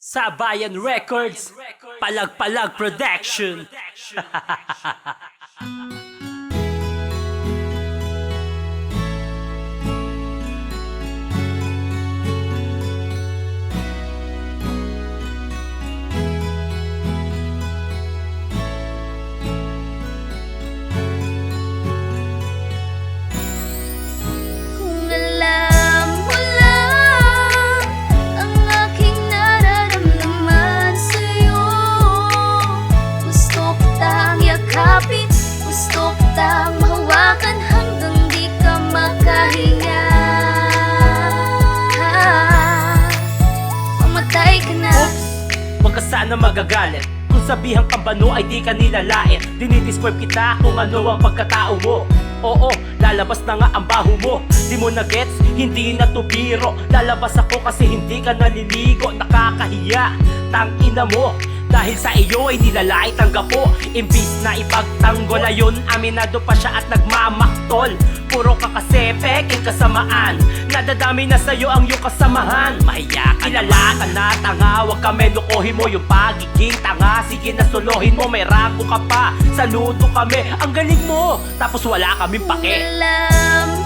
Sabayan Records, Palag-Palag Production. Sana magagalit. Kung sabihan kang bano ay di ka nilalait. Dinidescribe kita kung ano ang pagkatao mo. Oo, lalabas na nga ang baho mo. Di mo na gets, hindi na to biro. Lalabas ako kasi hindi ka naliligo Nakakahiya, tangina mo. Dahil sa iyo ay nilalait ang gapo. Imbis na ipagtanggol Ayun, aminado pa siya at nagmamaktol. Puro ka kasi peking kasamaan Nadadami na sa'yo ang iyong kasamahan. Mahiya ka Kilala ka na tanga. Huwag ka melokohin mo yung pagiging tanga Sige na solohin mo. May rango ka pa. Saludo kami. Ang galing mo. Tapos wala kaming pake. Alam mo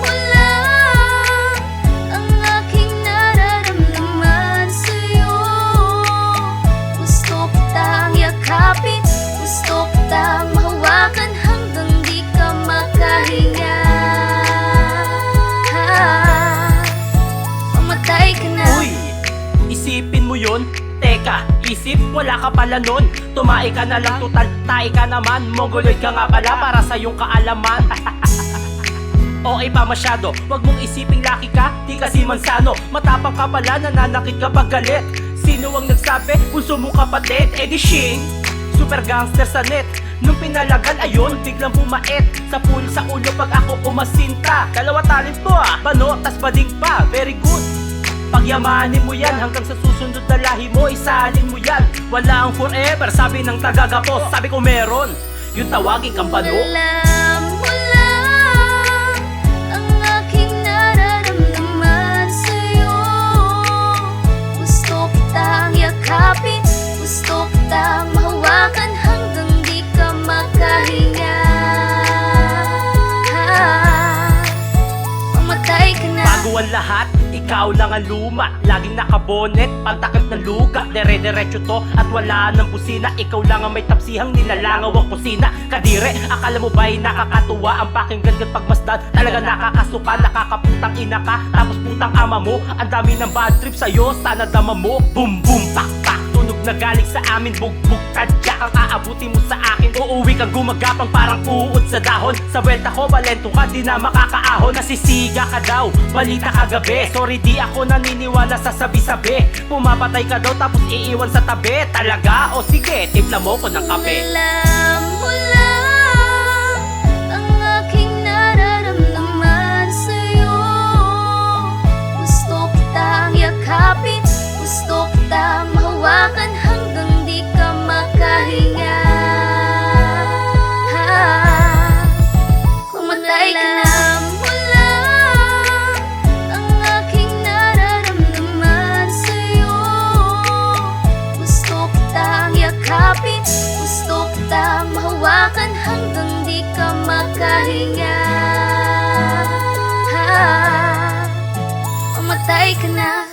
isip, wala ka pala nun. Tumae ka na lang, tutal, tae ka naman. Mongoloid ka nga pala para sa iyong kaalaman. Okay pa masyado, wag mong isiping laki ka, di kasi mansano. Matapang ka pala, nananakit ka pag galit. Sino ang nagsabi, puso mo kapatid, edi Shing Super gangster sa net. Nung pinalagan ayun, biglang bumait. Sa pool sa ulo pag ako umasinta. Dalawa talent mo ah, bano, tas bading pa, very good Pagyamanin mo yan hanggang sa susunod na lahi mo Isalin mo yan. Wala ang forever sabi ng tagagapos Sabi ko meron. Yung tawagin kang bano. Alam mo lang ang aking nararamdaman sa'yo. Gusto kitang yakapin, gusto kitang mahawakan hanggang di ka makahinga. Mamatay ka na. Bago ang lahat, ikaw lang ang luma. Laging nakabonet, pantakip ng luga. Dere-derecho to at wala ng busina. Ikaw lang ang may tapsihang nilalangaw ang kusina. Kadire, akala mo ba'y nakakatuwa Ang pakinggan kat pagmasdan? Talaga nakakasuka, nakakaputang ina ka. Tapos putang ama mo Ang dami ng bad trip sa'yo, sana dama mo Boom boom pak pak Tunog na galing sa amin, bugbog tadyak Ang aabuti mo sa akin Uuwi kang gumagapang parang uod sa dahon. Sa welta ko, balento ka, di na makakaahon. Nasisiga ka daw, balita kagabi. Sorry di ako naniniwala sa sabi-sabi. Pumapatay ka daw tapos iiwan sa tabi. Talaga? O sige, timpla mo ko ng kape. Alam awake now.